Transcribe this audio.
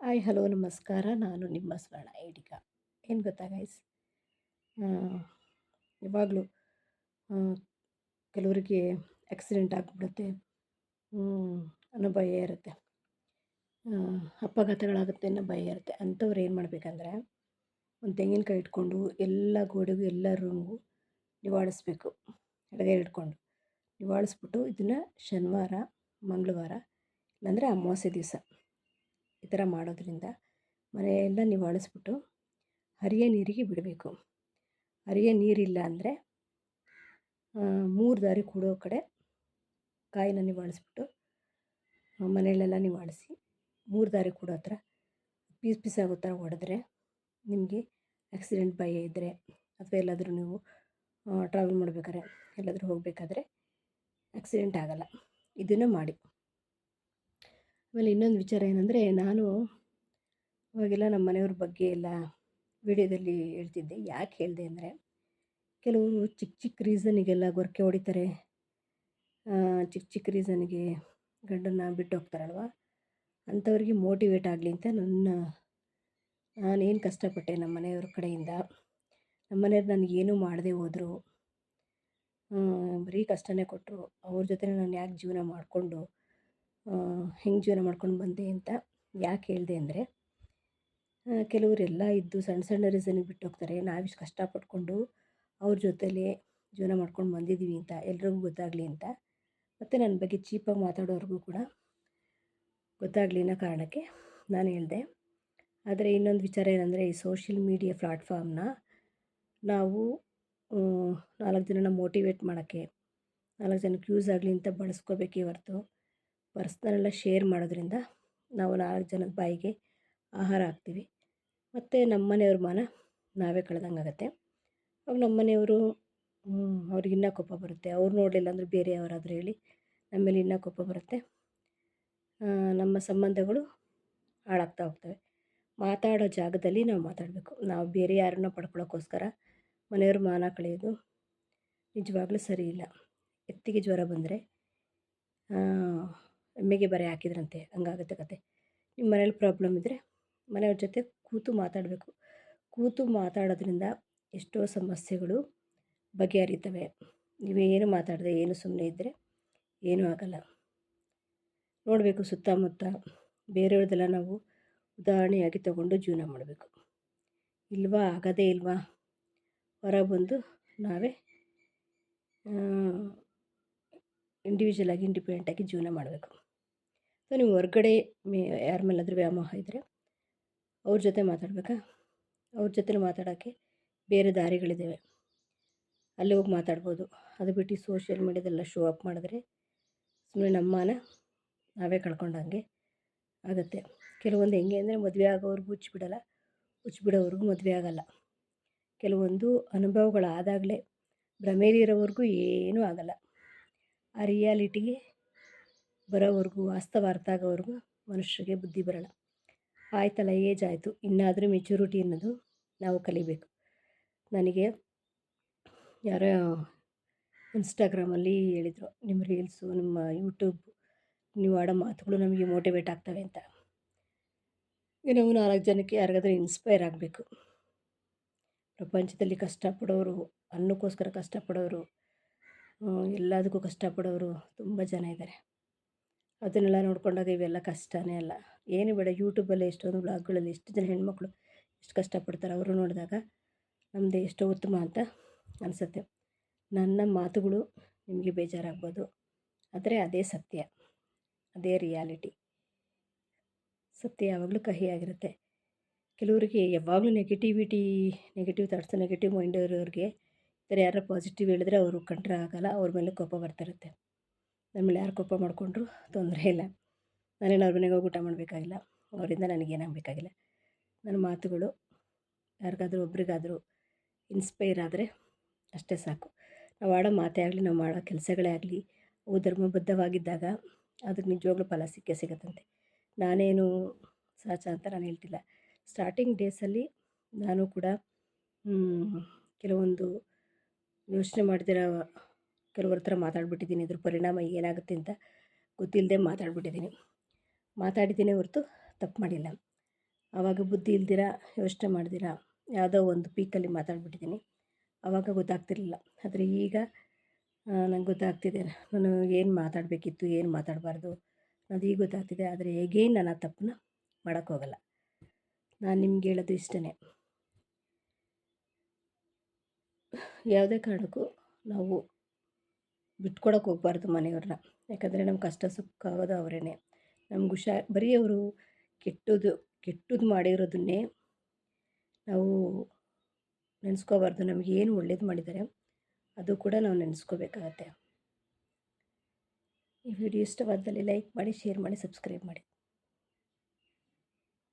Hi, hello, ನಮಸ್ಕಾರ. ನಾನು ನಿಮ್ಮ ಸ್ವರ್ಣ ಐಡಿಗ. ಏನು ಗೊತ್ತಾ ಗೈಸ್ ಯಾವಾಗಲೂ ಕೆಲವರಿಗೆ ಆಕ್ಸಿಡೆಂಟ್ ಆಗಿಬಿಡುತ್ತೆ. ಅನ್ನೋ ಭಯ ಇರುತ್ತೆ. ಅಪಘಾತಗಳಾಗುತ್ತೆ ಅನ್ನೋ ಭಯ ಇರುತ್ತೆ. ಅಂಥವ್ರು ಏನು ಮಾಡಬೇಕಂದ್ರೆ, ಒಂದು ತೆಂಗಿನಕಾಯಿ ಇಟ್ಕೊಂಡು ಎಲ್ಲ ಗೋಡೆಗೂ ಎಲ್ಲ ರೂಮ್ಗೂ ನಿವಾಳಿಸ್ಬೇಕು. ಎಡಗೈ ಇಟ್ಕೊಂಡು ನಿವಾಳಿಸ್ಬಿಟ್ಟು ಇದನ್ನು ಶನಿವಾರ, ಮಂಗಳವಾರ, ಇಲ್ಲಾಂದರೆ ಅಮಾವಾಸ್ಯೆ ದಿವಸ. ಈ ಥರ ಮಾಡೋದ್ರಿಂದ ಮನೆಯೆಲ್ಲ ನಿವಾಳಿಸ್ಬಿಟ್ಟು ಹರಿಯ ನೀರಿಗೆ ಬಿಡಬೇಕು. ಹರಿಯ ನೀರಿಲ್ಲ ಅಂದರೆ ಮೂರು ದಾರಿ ಕೂಡೋ ಕಡೆ ಕಾಯಿನ ನಿವಾಳಿಸ್ಬಿಟ್ಟು ಅಳಿಸ್ಬಿಟ್ಟು ಮನೆಯಲ್ಲೆಲ್ಲ ನಿವಾಳಿಸಿ ಮೂರು ದಾರಿ ಕೂಡೋ ಹತ್ರ ಪೀಸ್ ಪೀಸ್ ಆಗೋ ಥರ ಹೊಡೆದ್ರೆ ನಿಮಗೆ ಆಕ್ಸಿಡೆಂಟ್ ಭಯ ಇದ್ದರೆ ಅಥವಾ ಎಲ್ಲಾದರೂ ನೀವು ಟ್ರಾವೆಲ್ ಮಾಡಬೇಕಾದ್ರೆ ಎಲ್ಲಾದರೂ ಹೋಗಬೇಕಾದ್ರೆ ಆಕ್ಸಿಡೆಂಟ್ ಆಗಲ್ಲ. ಇದನ್ನು ಮಾಡಿ. ಆಮೇಲೆ ಇನ್ನೊಂದು ವಿಚಾರ ಏನಂದರೆ, ನಾನು ಅವಾಗೆಲ್ಲ ನಮ್ಮ ಮನೆಯವ್ರ ಬಗ್ಗೆ ಎಲ್ಲ ವಿಡಿಯೋದಲ್ಲಿ ಹೇಳ್ತಿದ್ದೆ. ಯಾಕೆ ಹೇಳಿದೆ ಅಂದರೆ ಕೆಲವರು ಚಿಕ್ಕ ಚಿಕ್ಕ ರೀಸನಿಗೆಲ್ಲ ಗೊರಕೆ ಹೊಡಿತಾರೆ. ಚಿಕ್ಕ ಚಿಕ್ಕ ರೀಸನ್ಗೆ ಗಂಡನ್ನ ಬಿಟ್ಟು ಹೋಗ್ತಾರಲ್ವ? ಅಂಥವ್ರಿಗೆ ಮೋಟಿವೇಟ್ ಆಗಲಿ ಅಂತ ನನ್ನ ನಾನೇನು ಕಷ್ಟಪಟ್ಟೆ ನಮ್ಮ ಮನೆಯವ್ರ ಕಡೆಯಿಂದ. ನಮ್ಮ ಮನೆಯವ್ರು ನನಗೇನು ಮಾಡದೆ ಹೋದರು. ಬರೀ ಕಷ್ಟನೇ ಕೊಟ್ಟರು ಅವ್ರ ಜೊತೆ ನಾನು ಯಾಕೆ ಜೀವನ ಮಾಡಿಕೊಂಡು ಹೆಂಗೆ ಜೀವನ ಮಾಡ್ಕೊಂಡು ಬಂದೆ ಅಂತ ಯಾಕೆ ಹೇಳಿದೆ ಅಂದರೆ ಕೆಲವರೆಲ್ಲ ಇದ್ದು ಸಣ್ಣ ಸಣ್ಣ ರೀಸನಿಗೆ ಬಿಟ್ಟು ಹೋಗ್ತಾರೆ ನಾವಿಷ್ಟು ಕಷ್ಟಪಟ್ಕೊಂಡು ಅವ್ರ ಜೊತೆಲೇ ಜೀವನ ಮಾಡ್ಕೊಂಡು ಬಂದಿದ್ದೀವಿ ಅಂತ ಎಲ್ರಿಗೂ ಗೊತ್ತಾಗಲಿ ಅಂತ. ಮತ್ತು ನನ್ನ ಬಗ್ಗೆ ಚೀಪಾಗಿ ಮಾತಾಡೋರ್ಗೂ ಕೂಡ ಗೊತ್ತಾಗಲಿ ಅನ್ನೋ ಕಾರಣಕ್ಕೆ ನಾನು ಹೇಳಿದೆ. ಆದರೆ ಇನ್ನೊಂದು ವಿಚಾರ ಏನಂದರೆ, ಈ ಸೋಷಿಯಲ್ ಮೀಡಿಯಾ ಪ್ಲಾಟ್ಫಾರ್ಮ್ನ ನಾವು ನಾಲ್ಕು ಜನನ ಮೋಟಿವೇಟ್ ಮಾಡೋಕ್ಕೆ, ನಾಲ್ಕು ಜನಕ್ಕೆ ಯೂಸ್ ಆಗಲಿ ಅಂತ ಬಳಸ್ಕೋಬೇಕೇ ಹೊರತು ಪರ್ಸ್ನಲೆಲ್ಲ ಶೇರ್ ಮಾಡೋದ್ರಿಂದ ನಾವು ನಾಲ್ಕು ಜನದ ಬಾಯಿಗೆ ಆಹಾರ ಹಾಕ್ತೀವಿ. ಮತ್ತು ನಮ್ಮ ಮನೆಯವ್ರ ಮಾನ ನಾವೇ ಕಳೆದಂಗೆ ಆಗುತ್ತೆ. ಅವಾಗ ನಮ್ಮ ಮನೆಯವರು ಅವ್ರಿಗೆ ಇನ್ನೂ ಕೋಪ ಬರುತ್ತೆ. ಅವ್ರು ನೋಡಲಿಲ್ಲ ಅಂದರೆ ಬೇರೆ ಯಾರಾದರೂ ಹೇಳಿ ನಮ್ಮ ಮೇಲೆ ಇನ್ನೂ ಕೋಪ ಬರುತ್ತೆ. ನಮ್ಮ ಸಂಬಂಧಗಳು ಹಾಳಾಗ್ತಾ ಹೋಗ್ತವೆ. ಮಾತಾಡೋ ಜಾಗದಲ್ಲಿ ನಾವು ಮಾತಾಡಬೇಕು. ನಾವು ಬೇರೆ ಯಾರನ್ನ ಪಡ್ಕೊಳ್ಳೋಕ್ಕೋಸ್ಕರ ಮನೆಯವ್ರ ಮಾನ ಕಳೆಯೋದು ನಿಜವಾಗ್ಲೂ ಸರಿ ಇಲ್ಲ. ಎತ್ತಿಗೆ ಜ್ವರ ಬಂದರೆ ಎಮ್ಮೆಗೆ ಬರೆ ಹಾಕಿದ್ರಂತೆ, ಹಂಗಾಗುತ್ತೆ ಕತೆ. ನಿಮ್ಮ ಮನೇಲಿ ಪ್ರಾಬ್ಲಮ್ ಇದ್ದರೆ ಮನೆಯವ್ರ ಜೊತೆ ಕೂತು ಮಾತಾಡಬೇಕು. ಕೂತು ಮಾತಾಡೋದ್ರಿಂದ ಎಷ್ಟೋ ಸಮಸ್ಯೆಗಳು ಬಗೆಹರಿತವೆ. ನೀವೇನು ಮಾತಾಡದೆ, ಏನು ಸುಮ್ಮನೆ ಇದ್ದರೆ ಏನೂ ಆಗಲ್ಲ. ನೋಡಬೇಕು ಸುತ್ತಮುತ್ತ ಬೇರೆಯವ್ರದ್ದೆಲ್ಲ ನಾವು ಉದಾಹರಣೆಯಾಗಿ ತಗೊಂಡು ಜೀವನ ಮಾಡಬೇಕು. ಇಲ್ವಾ? ಆಗದೇ ಇಲ್ವಾ? ಹೊರ ಬಂದು ನಾವೇ ಇಂಡಿವಿಜುವಲ್ ಆಗಿ ಇಂಡಿಪೆಂಡೆಂಟಾಗಿ ಜೀವನ ಮಾಡಬೇಕು. ಸೊ ನೀವು ಹೊರ್ಗಡೆ ಮೇ, ಯಾರ ಮೇಲಾದರೂ ವ್ಯಾಮೋಹ ಇದ್ದರೆ ಅವ್ರ ಜೊತೆ ಮಾತಾಡಬೇಕಾ? ಅವ್ರ ಜೊತೆ ಮಾತಾಡೋಕ್ಕೆ ಬೇರೆ ದಾರಿಗಳಿದ್ದಾವೆ ಅಲ್ಲಿ ಹೋಗಿ ಮಾತಾಡ್ಬೋದು. ಅದು ಬಿಟ್ಟು ಸೋಷಿಯಲ್ ಮೀಡ್ಯಾದೆಲ್ಲ ಶೋ ಅಪ್ ಮಾಡಿದ್ರೆ ಸುಮ್ಮನೆ ನಮ್ಮನ ಮಾನ ನಾವೇ ಕಳ್ಕೊಂಡಂಗೆ ಆಗುತ್ತೆ. ಕೆಲವೊಂದು ಹೆಂಗೆ ಅಂದರೆ ಮದುವೆ ಆಗೋವ್ರಿಗೂ ಹುಚ್ಚಿಬಿಡಲ್ಲ ಹುಚ್ಚಿಬಿಡೋವ್ರಿಗೂ ಮದುವೆ ಆಗಲ್ಲ. ಕೆಲವೊಂದು ಅನುಭವಗಳಾದಾಗಲೇ ಭ್ರಮೇಲಿರೋವರೆಗೂ ಏನೂ ಆಗಲ್ಲ. ಆ ರಿಯಾಲಿಟಿಗೆ ಬರೋವರೆಗೂ ವಾಸ್ತವ ಅರ್ಥ ಆಗೋವರೆಗೂ ಮನುಷ್ಯರಿಗೆ ಬುದ್ಧಿ ಬರಲ್ಲ. ಆಯ್ತಲ್ಲ ಏಜ್ ಆಯಿತು ಇನ್ನಾದರೂ ಮೆಚುರಿಟಿ ಅನ್ನೋದು ನಾವು ಕಲಿಬೇಕು. ನನಗೆ ಯಾರೋ ಇನ್ಸ್ಟಾಗ್ರಾಮಲ್ಲಿ ಹೇಳಿದರು, ನಿಮ್ಮ ರೀಲ್ಸು ನಿಮ್ಮ ಯೂಟ್ಯೂಬ್ ನೀವು ಆಡೋ ಮಾತುಗಳು ನಮಗೆ ಮೋಟಿವೇಟ್ ಆಗ್ತವೆ ಅಂತ. ನಾವು ನಾಲ್ಕು ಜನಕ್ಕೆ ಯಾರಿಗಾದ್ರೂ ಇನ್ಸ್ಪೈರ್ ಆಗಬೇಕು. ಪ್ರಪಂಚದಲ್ಲಿ ಕಷ್ಟಪಡೋರು, ಅನ್ನಕ್ಕೋಸ್ಕರ ಕಷ್ಟಪಡೋರು ಎಲ್ಲದಕ್ಕೂ ಕಷ್ಟಪಡೋರು ತುಂಬ ಜನ ಇದ್ದಾರೆ. ಅದನ್ನೆಲ್ಲ ನೋಡ್ಕೊಂಡಾಗ ಇವೆಲ್ಲ ಕಷ್ಟನೇ ಅಲ್ಲ. ಏನು ಬೇಡ ಯೂಟ್ಯೂಬಲ್ಲಿ ಎಷ್ಟೊಂದು ಬ್ಲಾಗ್ಗಳಲ್ಲಿ ಎಷ್ಟು ಜನ ಹೆಣ್ಮಕ್ಳು ಎಷ್ಟು ಕಷ್ಟಪಡ್ತಾರೆ ಅವರು ನೋಡಿದಾಗ ನಮ್ಮದು ಎಷ್ಟೋ ಉತ್ತಮ ಅಂತ ಅನಿಸುತ್ತೆ. ನನ್ನ ಮಾತುಗಳು ನಿಮಗೆ ಬೇಜಾರಾಗ್ಬೋದು. ಆದರೆ ಅದೇ ಸತ್ಯ, ಅದೇ ರಿಯಾಲಿಟಿ ಸತ್ಯ ಯಾವಾಗಲೂ ಕಹಿಯಾಗಿರುತ್ತೆ. ಕೆಲವರಿಗೆ ಯಾವಾಗಲೂ negativity negative thoughts negative mind ಇರೋರಿಗೆ ಈ ಥರ ಯಾರು ಪಾಸಿಟಿವ್ ಹೇಳಿದ್ರೆ ಅವರು ಕಂಡ್ರೆ ಆಗಲ್ಲ, ಅವ್ರ ಮೇಲೆ ಕೋಪ ಬರ್ತಿರುತ್ತೆ. ಮೇಲೆ ಯಾರು ಕೋಪ ಮಾಡಿಕೊಂಡ್ರು ತೊಂದರೆ ಇಲ್ಲ. ನಾನೇನು ಅವ್ರ ಮನೆಗೆ ಹೋಗಿ ಊಟ ಮಾಡಬೇಕಾಗಿಲ್ಲ. ಅವರಿಂದ ನನಗೇನಾಗಬೇಕಾಗಿಲ್ಲ ನನ್ನ ಮಾತುಗಳು ಯಾರಿಗಾದರೂ ಒಬ್ರಿಗಾದರೂ ಇನ್ಸ್ಪೈರ್ ಆದರೆ ಅಷ್ಟೇ ಸಾಕು. ನಾವು ಆಡೋ ಮಾತೇ ಆಗಲಿ, ನಾವು ಮಾಡೋ ಕೆಲಸಗಳೇ ಆಗಲಿ ಅವು ಧರ್ಮಬದ್ಧವಾಗಿದ್ದಾಗ ಅದಕ್ಕೆ ನಿಜವಾಗ್ಲೂ ಫಲ ಸಿಕ್ಕೇ ಸಿಗುತ್ತಂತೆ. ನಾನೇನು ಸಹಜ ಅಂತ ನಾನು ಹೇಳ್ತಿಲ್ಲ. ಸ್ಟಾರ್ಟಿಂಗ್ ಡೇಸಲ್ಲಿ ನಾನು ಕೂಡ ಕೆಲವೊಂದು ಯೋಚನೆ ಮಾಡ್ದಿರೋ ಕೆಲವ್ರ ಹತ್ರ ಮಾತಾಡ್ಬಿಟ್ಟಿದ್ದೀನಿ, ಇದ್ರ ಪರಿಣಾಮ ಏನಾಗುತ್ತೆ ಅಂತ ಗೊತ್ತಿಲ್ಲದೆ ಮಾತಾಡ್ಬಿಟ್ಟಿದ್ದೀನಿ. ಮಾತಾಡಿದ್ದೀನಿ ಹೊರತು ತಪ್ಪು ಮಾಡಿಲ್ಲ. ಆವಾಗ ಬುದ್ಧಿ ಇಲ್ದಿರ, ಯೋಚನೆ ಮಾಡ್ದಿರ, ಯಾವುದೋ ಒಂದು ಪೀಕಲ್ಲಿ ಮಾತಾಡ್ಬಿಟ್ಟಿದ್ದೀನಿ. ಆವಾಗ ಗೊತ್ತಾಗ್ತಿರಲಿಲ್ಲ. ಆದರೆ ಈಗ ನಂಗೆ ಗೊತ್ತಾಗ್ತಿದೆ. ನಾನು ಏನು ಮಾತಾಡಬೇಕಿತ್ತು, ಏನು ಮಾತಾಡಬಾರ್ದು ಅದು ಈಗ ಗೊತ್ತಾಗ್ತಿದೆ. ಆದರೆ ಹೇಗೇನು ನಾನು ಆ ತಪ್ಪನ್ನ ಮಾಡೋಕ್ಕೋಗಲ್ಲ ನಾನು ನಿಮ್ಗೆ ಹೇಳೋದು ಇಷ್ಟೇ ಯಾವುದೇ ಕಾರಣಕ್ಕೂ ನಾವು ಬಿಟ್ಕೊಡೋಕೆ ಹೋಗ್ಬಾರ್ದು ಮನೆಯವ್ರನ್ನ. ಯಾಕಂದರೆ ನಮ್ಮ ಕಷ್ಟ ಸುಖ ಆಗೋದು ಅವರೇನೆ. ನಮ್ಗೆ ಹುಷಾರ್, ಬರೀ ಅವರು ಕೆಟ್ಟದ್ದು ಕೆಟ್ಟದ್ದು ಮಾಡಿರೋದನ್ನೇ ನಾವು ನೆನೆಸ್ಕೋಬಾರ್ದು. ನಮಗೆ ಏನು ಒಳ್ಳೇದು ಮಾಡಿದ್ದಾರೆ, ಅದು ಕೂಡ ನಾವು ನೆನೆಸ್ಕೋಬೇಕಾಗತ್ತೆ. ಈ ವಿಡಿಯೋ ಇಷ್ಟವಾದಲ್ಲಿ ಲೈಕ್ ಮಾಡಿ, ಶೇರ್ ಮಾಡಿ, ಸಬ್ಸ್ಕ್ರೈಬ್ ಮಾಡಿ.